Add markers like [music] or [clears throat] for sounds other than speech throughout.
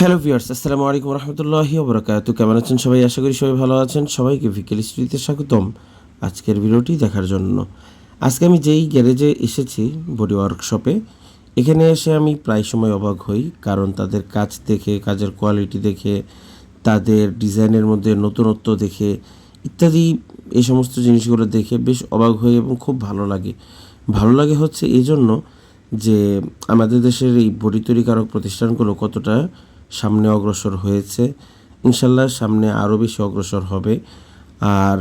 Hello viewers আসসালামু আলাইকুম রহমতুল্লাহি ওবরাকাতু কেমন আছেন সবাই? আশা করি সবাই ভালো আছেন। সবাইকে ভিকেল স্টুডিওতে স্বাগতম আজকের ভিডিওটি দেখার জন্য। আজকে আমি যেই গ্যারেজে এসেছি, বডি ওয়ার্কশপে, এখানে এসে আমি প্রায় সময় অবাক হই, কারণ তাদের কাজ দেখে, কাজের কোয়ালিটি দেখে, তাদের ডিজাইনের মধ্যে নতুনত্ব দেখে, ইত্যাদি এই সমস্ত জিনিসগুলো দেখে বেশ অবাক হই এবং খুব ভালো লাগে। ভালো লাগে হচ্ছে এই জন্য যে আমাদের দেশের এই বডি তৈরিকারক প্রতিষ্ঠানগুলো কতটা সামনে অগ্রসর হয়েছে। ইনশাল্লাহ সামনে আরও বেশি অগ্রসর হবে। আর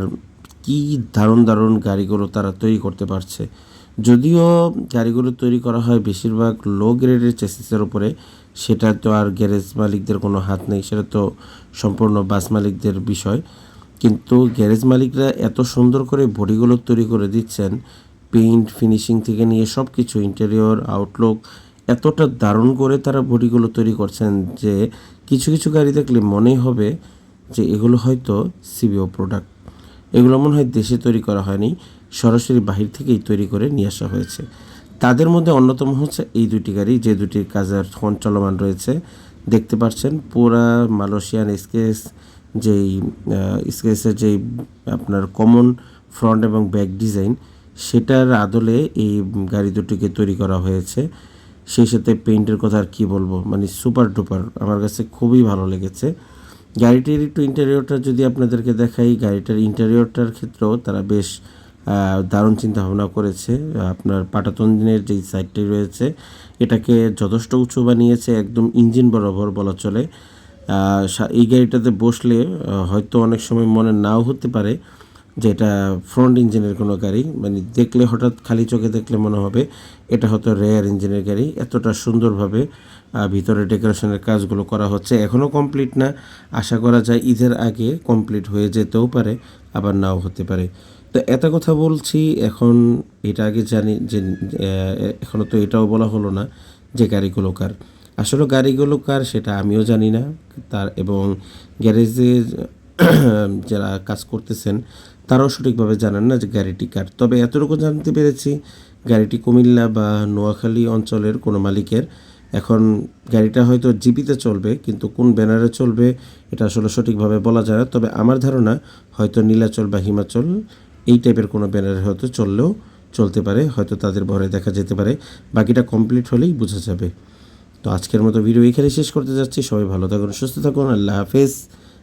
কি দারুণ দারুণ গাড়িগুলো তারা তৈরি করতে পারছে। যদিও গাড়িগুলো তৈরি করা হয় বেশিরভাগ লো গ্রেডের চেসিসের উপরে, সেটা তো আর গ্যারেজ মালিকদের কোনো হাত নেই, সেটা তো সম্পূর্ণ বাস মালিকদের বিষয়। কিন্তু গ্যারেজ মালিকরা এত সুন্দর করে বডিগুলো তৈরি করে দিচ্ছেন পেইন্ট ফিনিশিং থেকে নিয়ে সব কিছু ইন্টেরিয়র আউটলুক এতটা দারুণ করে তারা বডিগুলো তৈরি করছেন যে কিছু কিছু গাড়ি দেখলে মনে হবে যে এগুলো হয়তো সিবিও প্রোডাক্ট এগুলো মনে হয় দেশে তৈরি করা হয়নি, সরাসরি বাহির থেকেই তৈরি করে নিয়ে আসা হয়েছে। তাদের মধ্যে অন্যতম হচ্ছে এই দুটি গাড়ি, যে দুটির কাজ এখন চলমান রয়েছে। দেখতে পাচ্ছেন পুরা মালয়েশিয়ান স্কেচ যেই স্কেচের যেই আপনার কমন ফ্রন্ট এবং ব্যাক ডিজাইন, সেটার আদলে এই গাড়ি দুটিকে তৈরি করা হয়েছে। সেই সাথে পেইন্টের কথা আর কী বলব? মানে সুপার ডুপার আমার কাছে খুবই ভালো লেগেছে। গাড়িটির একটু ইন্টেরিয়রটা যদি আপনাদেরকে দেখাই, গাড়িটার ইন্টেরিয়রটার ক্ষেত্রেও তারা বেশ দারুণ চিন্তা ভাবনা করেছে। আপনার পাটাতনের যেই সাইডটি রয়েছে, এটাকে যথেষ্ট উঁচু বানিয়েছে, একদম ইঞ্জিন বরাবর বলা চলে। এই গাড়িটাতে বসলে হয়তো অনেক সময় মনে নাও হতে পারে যে এটা ফ্রন্ট ইঞ্জিনের কোনো গাড়ি মানে দেখলে হঠাৎ খালি চোখে দেখলে মনে হবে এটা হয়তো রেয়ার ইঞ্জিনের গাড়ি। এতটা সুন্দরভাবে ভিতরে ডেকোরেশনের কাজগুলো করা হচ্ছে। এখনও কমপ্লিট না। আশা করা যায় ঈদের আগে কমপ্লিট হয়ে যেতেও পারে, আবার নাও হতে পারে। তো এত কথা বলছি, এখন এটা আগে জানি যে এখনও তো এটাও বলা হলো না যে গাড়িগুলো কার। আসলে গাড়িগুলো কার সেটা আমিও জানি না। তার এবং গ্যারেজে [clears throat] যারা কাজ করতেছেন, তারাও সঠিকভাবে জানেন না যে গাড়িটি কার। তবে এতটুকু জানতে পেরেছি, গাড়িটি কুমিল্লা বা নোয়াখালী অঞ্চলের কোনো মালিকের। এখন গাড়িটা হয়তো জিপিতে চলবে, কিন্তু কোন ব্যানারে চলবে, এটা আসলে সঠিকভাবে বলা যায় না। তবে আমার ধারণা, হয়তো নীলাচল বা হিমাচল, এই টাইপের কোনো ব্যানারে হয়তো চললেও চলতে পারে, হয়তো তাদের ভরে দেখা যেতে পারে। বাকিটা কমপ্লিট হলেই বোঝা যাবে। তো আজকের মতো ভিডিও এখানে শেষ করতে যাচ্ছি। সবাই ভালো থাকুন, সুস্থ থাকুন, আল্লাহ হাফেজ।